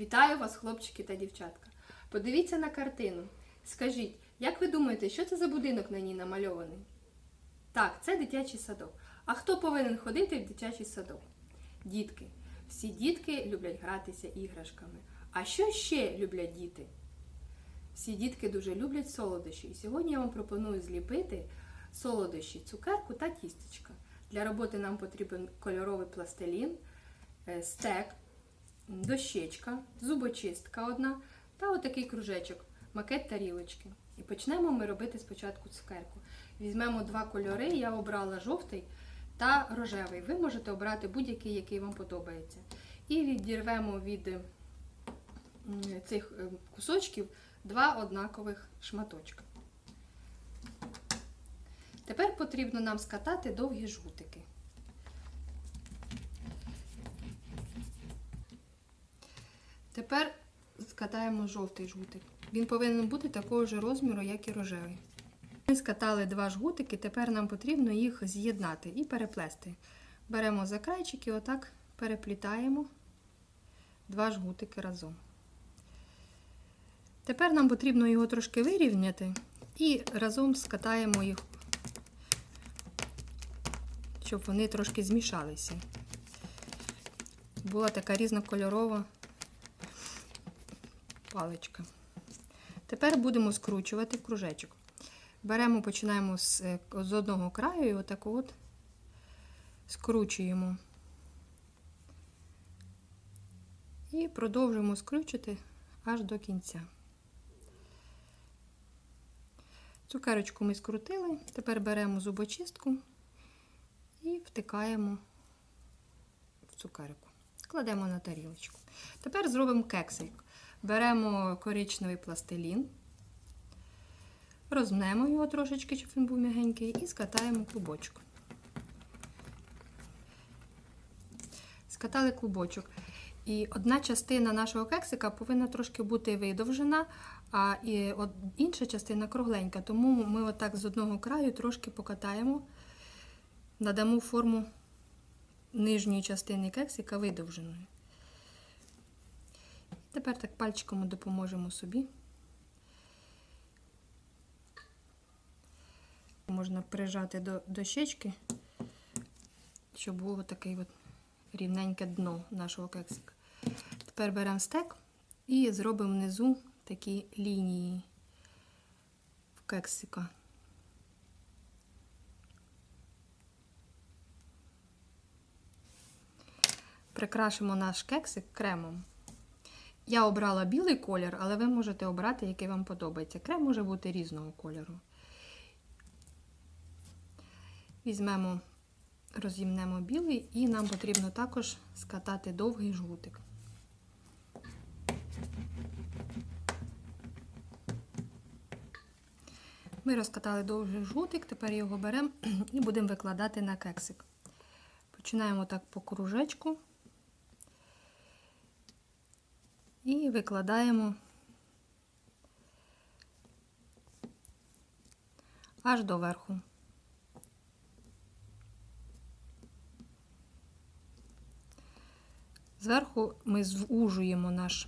Вітаю вас, хлопчики та дівчатка. Подивіться на картину. Скажіть, як ви думаєте, що це за будинок на ній намальований? Так, це дитячий садок. А хто повинен ходити в дитячий садок? Дітки. Всі дітки люблять гратися іграшками. А що ще люблять діти? Всі дітки дуже люблять солодощі. І сьогодні я вам пропоную зліпити солодощі, цукерку та тістечка. Для роботи нам потрібен кольоровий пластилін, е, стек, дощечка, зубочистка одна та отакий кружечок, макет тарілочки. І почнемо ми робити спочатку цукерку. Візьмемо два кольори, я обрала жовтий та рожевий. Ви можете обрати будь-який, який вам подобається. І відірвемо від цих е, кусочків два однакових шматочка. Тепер потрібно нам скатати довгі жгутики. Тепер скатаємо жовтий жгутик. Він повинен бути такого ж розміру, як і рожевий. Ми скатали два жгутики, тепер нам потрібно їх з'єднати і переплести. Беремо за крайчики, отак переплітаємо два жгутики разом. Тепер нам потрібно його трошки вирівняти і разом скатаємо їх, щоб вони трошки змішалися. Була така різнокольорова паличка. Тепер будемо скручувати в кружечок. Беремо, починаємо з, е, з одного краю і отак от скручуємо. І продовжуємо скручувати аж до кінця. Цукерочку ми скрутили, тепер беремо зубочистку і втикаємо в цукерку. Кладемо на тарілочку. Тепер зробимо кексик. Беремо коричневий пластилін, розмнемо його трошечки, щоб він був м'ягенький, і скатаємо клубочок. Скатали клубочок. І одна частина нашого кексика повинна трошки бути видовжена, а і інша частина кругленька. Тому ми отак з одного краю трошки покатаємо, надамо форму нижньої частини кексика видовженою. Тепер так пальчиком допоможемо собі. Можна прижати до дощечки, щоб було таке от рівненьке дно нашого кексика. Тепер беремо стек і зробимо внизу такі лінії в кексика. Прикрашимо наш кексик кремом. Я обрала білий колір, але ви можете обрати, який вам подобається. Крем може бути різного кольору. Візьмемо, розімнемо білий, і нам потрібно також скатати довгий жгутик. Ми розкатали довгий жгутик, тепер його беремо і будемо викладати на кексик. Починаємо так по кружечку. І викладаємо аж до верху. Зверху ми звужуємо наш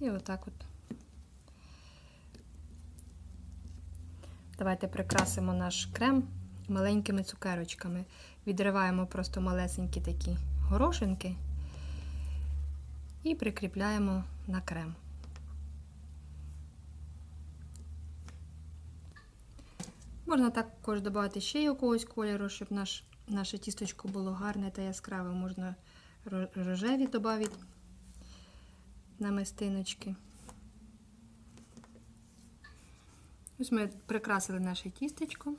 і отак от. Давайте прикрасимо наш крем маленькими цукерочками. Відриваємо просто малесенькі такі горошинки і прикріпляємо на крем. Можна також додати ще якогось кольору, щоб наш, наше тісточко було гарне та яскраве. Можна рожеві додати намистиночки. Ось ми прикрасили наше тістечко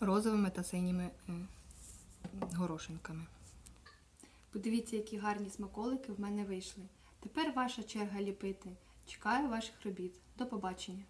розовими та синіми е, горошинками. Подивіться, які гарні смаколики в мене вийшли. Тепер ваша черга ліпити. Чекаю ваших робіт. До побачення!